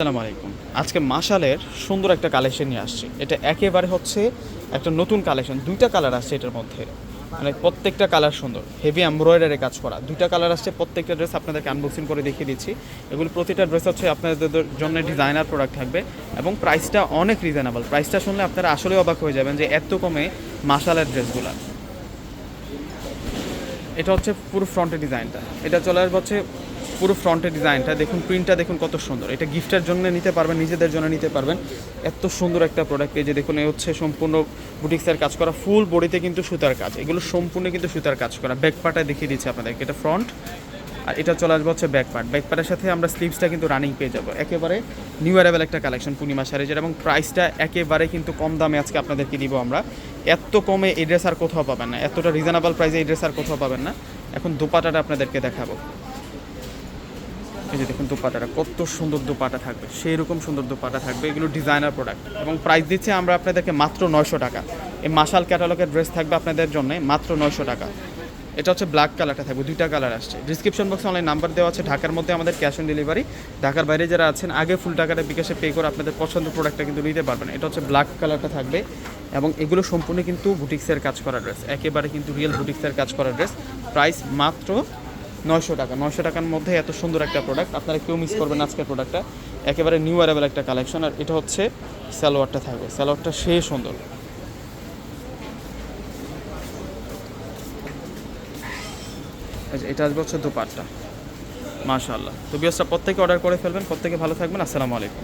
আসসালামু আলাইকুম। আজকে মাশালের সুন্দর একটা কালেকশন নিয়ে আসছি। এটা একেবারে হচ্ছে একটা নতুন কালেকশন দুইটা কালার আসছে এটার মধ্যে। মানে প্রত্যেকটা কালার সুন্দর। হেভি এমব্রয়ডারি কাজ করা। দুইটা কালার আসছে, প্রত্যেকটা ড্রেস আপনাদেরকে আনবক্সিং করে দেখিয়ে দিচ্ছি। এগুলো প্রতিটা ড্রেস হচ্ছে আপনাদের জন্য ডিজাইনার প্রোডাক্ট থাকবে এবং প্রাইসটা অনেক রিজনেবল প্রাইসটা শুনলে আপনারা আসলে অবাক হয়ে যাবেন যে এত কমে মাশালের ড্রেসগুলো এটা হচ্ছে পুরো ফ্রন্টের ডিজাইনটা এটা চলে আসবে হচ্ছে পুরো ফ্রন্টের ডিজাইনটা, দেখুন প্রিন্টটা দেখুন কত সুন্দর। এটা গিফটের জন্য নিতে পারবেন, নিজেদের জন্য নিতে পারবেন। এত সুন্দর একটা প্রোডাক্ট এই যে দেখুন, এই হচ্ছে সম্পূর্ণ বুটিক্সের কাজ করা ফুল বডিতে কিন্তু সুতার কাজ। এগুলো সম্পূর্ণ কিন্তু সুতার কাজ করা। ব্যাক দেখিয়ে দিচ্ছি আপনাদেরকে, এটা ফ্রন্ট আর এটা চলে আসবে হচ্ছে ব্যাক পার্ট ব্যাক পার্টের সাথে আমরা স্লিভসটা কিন্তু রানিং পেয়ে যাব। একেবারে নিউ অ্যারেবেল একটা কালেকশন পূর্ণিমা শাড়িজের এবং প্রাইসটা একেবারে কিন্তু কম দামে আজকে আপনাদেরকে দিব আমরা। এত কমে এই ড্রেস আর কোথাও পাবেন না। এতটা রিজনেবল প্রাইসে এই ড্রেস আর কোথাও পাবেন না। এখন দুপাটাটা আপনাদেরকে দেখাবো। এই যে দেখুন দুপাটাটা, কত সুন্দর দুপাটা থাকবে সেই রকম সুন্দর দুপাটা থাকবে, এগুলো ডিজাইনার প্রোডাক্ট এবং প্রাইস দিচ্ছে আমরা আপনাদেরকে মাত্র নয়শো টাকা। এই মাসাল ক্যাটালগের ড্রেস থাকবে আপনাদের জন্য মাত্র নয়শো টাকা। এটা হচ্ছে ব্ল্যাক কালারটা থাকবে, দুইটা কালার আসছে। ডিসক্রিপশন বক্সে অনলাইন নাম্বার দেওয়া আছে, ঢাকার মধ্যে আমাদের ক্যাশ অন ডেলিভারি ঢাকার বাইরে যারা আছেন, আগে ফুল টাকাটা বিকাশে পে করে আপনাদের পছন্দের প্রোডাক্টটা কিন্তু নিতে পারবেন। এটা হচ্ছে ব্ল্যাক কালারটা থাকবে এবং এগুলো সম্পূর্ণ কিন্তু বুটিক্সের কাজ করা ড্রেস একেবারে কিন্তু রিয়েল বুটিক্সের কাজ করা ড্রেস প্রাইস মাত্র নয়শো টাকা। নয়শো টাকার মধ্যে এত সুন্দর একটা প্রোডাক্ট আপনারা কেউ মিস করবেন আজকের প্রোডাক্টটা একেবারে নিউ অ্যারেবেল একটা কালেকশন আর এটা হচ্ছে স্যালোয়ারটা থাকবে। স্যালোয়ারটা সে সুন্দর। আচ্ছা এটা আসবে হচ্ছে দুপাটটা। মাশাআল্লাহ। তো বিয়সটা প্রত্যেকে অর্ডার করে ফেলবেন। প্রত্যেকে ভালো থাকবেন। আসসালামু আলাইকুম।